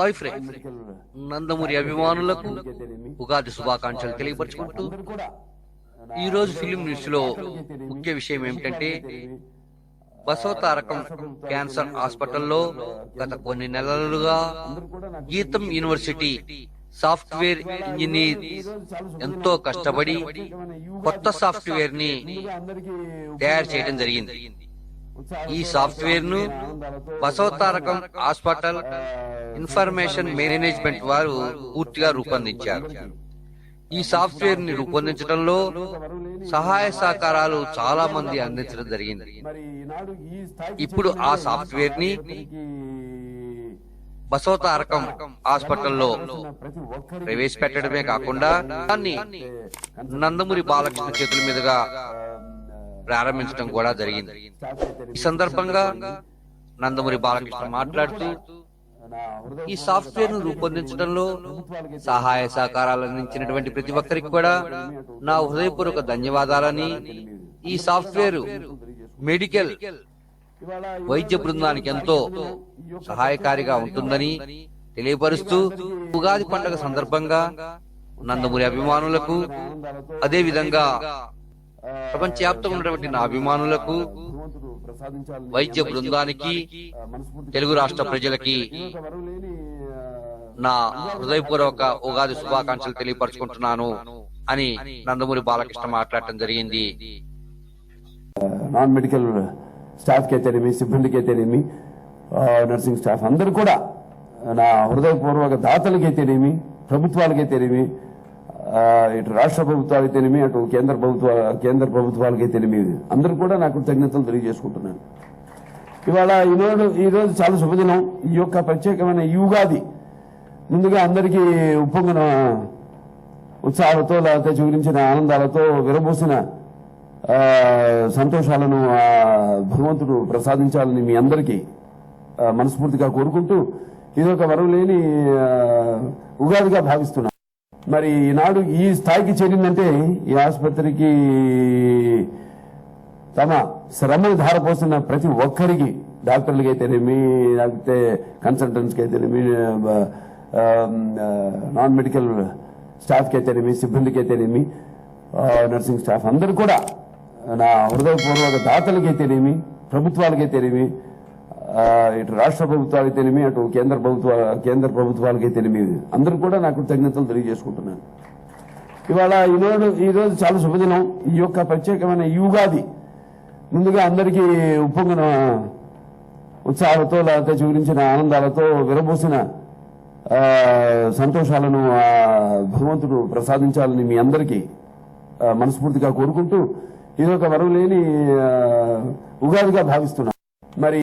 Hi friend. Nandamuri అభిమానులకు ఉగాది శుభాకాంక్షలు తెలియపరచుకుంటూ ఈ రోజు ఫిలిం న్యూస్లో ముఖ్య విషయం ఏమిటంటే బసవతారకం క్యాన్సర్ హాస్పిటల్లో గత కొన్ని నెలలుగా గీతం యూనివర్సిటీ సాఫ్ట్వేర్ ఇంజనీర్ ఎంతో కష్టపడి కొత్త సాఫ్ట్వేర్ని తయారు చేయడం జరిగింది. ఈ సాఫ్ట్వేర్ను బసవతారకం హాస్పిటల్ ఇన్ఫర్మేషన్ మేనేజ్మెంట్ వారు పూర్తిగా రూపొందించారు. ఈ సాఫ్ట్వేర్ని రూపొందించడంలో సహాయ సహకారాలు చాలా మంది అందించడం జరిగింది. ఇప్పుడు ఆ సాఫ్ట్వేర్ని బసవతారకం హాస్పిటల్లో ప్రవేశపెట్టడమే కాకుండా దాన్ని నందమూరి బాలకృష్ణ చేతుల మీదుగా ప్రారంభించడం కూడా జరిగింది. ఈ సందర్భంగా నందమూరి బాలకృష్ణ మాట్లాడుతూ ఈ సాఫ్ట్వేర్ను రూపొందించడంలో సహాయ సహకారాలు అందించినటువంటి ప్రతి ఒక్కరికి కూడా నా హృదయపూర్వక ధన్యవాదాలని. ఈ సాఫ్ట్వేర్ మెడికల్ వైద్య బృందానికి ఎంతో సహాయకారిగా ఉంటుందని తెలియపరుస్తూ ఉగాది పండుగ సందర్భంగా నందమూరి అభిమానులకు అదే విధంగా ప్రపంచవ్యాప్తంగా ఉన్నటువంటి నా అభిమానులకు వైద్య బృందానికి తెలుగు రాష్ట్ర ప్రజలకి నా హృదయపూర్వక ఉగాది శుభాకాంక్షలు తెలియపరచుకుంటున్నాను అని నందమూరి బాలకృష్ణ మాట్లాడటం జరిగింది. నాన్ మెడికల్ స్టాఫ్కి అయితేనేమి సిబ్బందికి అయితేనేమి తెలియమి నర్సింగ్ స్టాఫ్ అందరూ కూడా నా హృదయపూర్వక దాతలకి అయితేనేమి ప్రభుత్వాలకి అయితేనేమి ఇటు రాష్ట్ర ప్రభుత్వాలు అయితేనేమి అటు కేంద్ర ప్రభుత్వ కేంద్ర ప్రభుత్వాలకి అయితేనేమి అందరూ కూడా నాకు కృతజ్ఞతలు తెలియజేసుకుంటున్నాను. ఇవాళ ఈనాడు ఈరోజు చాలా శుభదినం. ఈ యొక్క ప్రత్యేకమైన ఈ ఉగాది ముందుగా అందరికీ ఉప్పొంగిన ఉత్సాహాలతో లేకపోతే చూపించిన ఆనందాలతో విరబూసిన సంతోషాలను భగవంతుడు ప్రసాదించాలని మీ అందరికీ మనస్ఫూర్తిగా కోరుకుంటూ ఇది ఒక వరం లేని ఉగాదిగా భావిస్తున్నాను. మరి ఈనాడు ఈ స్థాయికి చేరిందంటే ఈ ఆసుపత్రికి తమ శ్రమను ధారపోస్తున్న ప్రతి ఒక్కరికి డాక్టర్లకి అయితేనేమి లేకపోతే కన్సల్టెంట్స్కి అయితేనేమి నాన్ మెడికల్ స్టాఫ్కి అయితేనేమి సిబ్బందికి అయితేనేమి నర్సింగ్ స్టాఫ్ అందరూ కూడా నా హృదయపూర్వక దాతలకైతేనేమి ప్రభుత్వాలకైతేనేమి ఇటు రాష్ట్ర ప్రభుత్వాలకి అయితేనేమి అటు కేంద్ర ప్రభుత్వ కేంద్ర ప్రభుత్వాలకి అయితేనేమి అందరూ కూడా నాకు కృతజ్ఞతలు తెలియజేసుకుంటున్నాను. ఇవాళ ఈనాడు ఈరోజు చాలా శుభదినం. ఈ యొక్క ప్రత్యేకమైన యుగాది ఉగాది ముందుగా అందరికీ ఉప్పొంగిన ఉత్సాహాలతో లేకపోతే చూపించిన ఆనందాలతో విరబూసిన ఆ, సంతోషాలను భగవంతుడు ప్రసాదించాలని మీ అందరికీ మనస్ఫూర్తిగా కోరుకుంటూ ఇది ఒక వరం లేని ఉగాదిగా భావిస్తున్నాను. మరి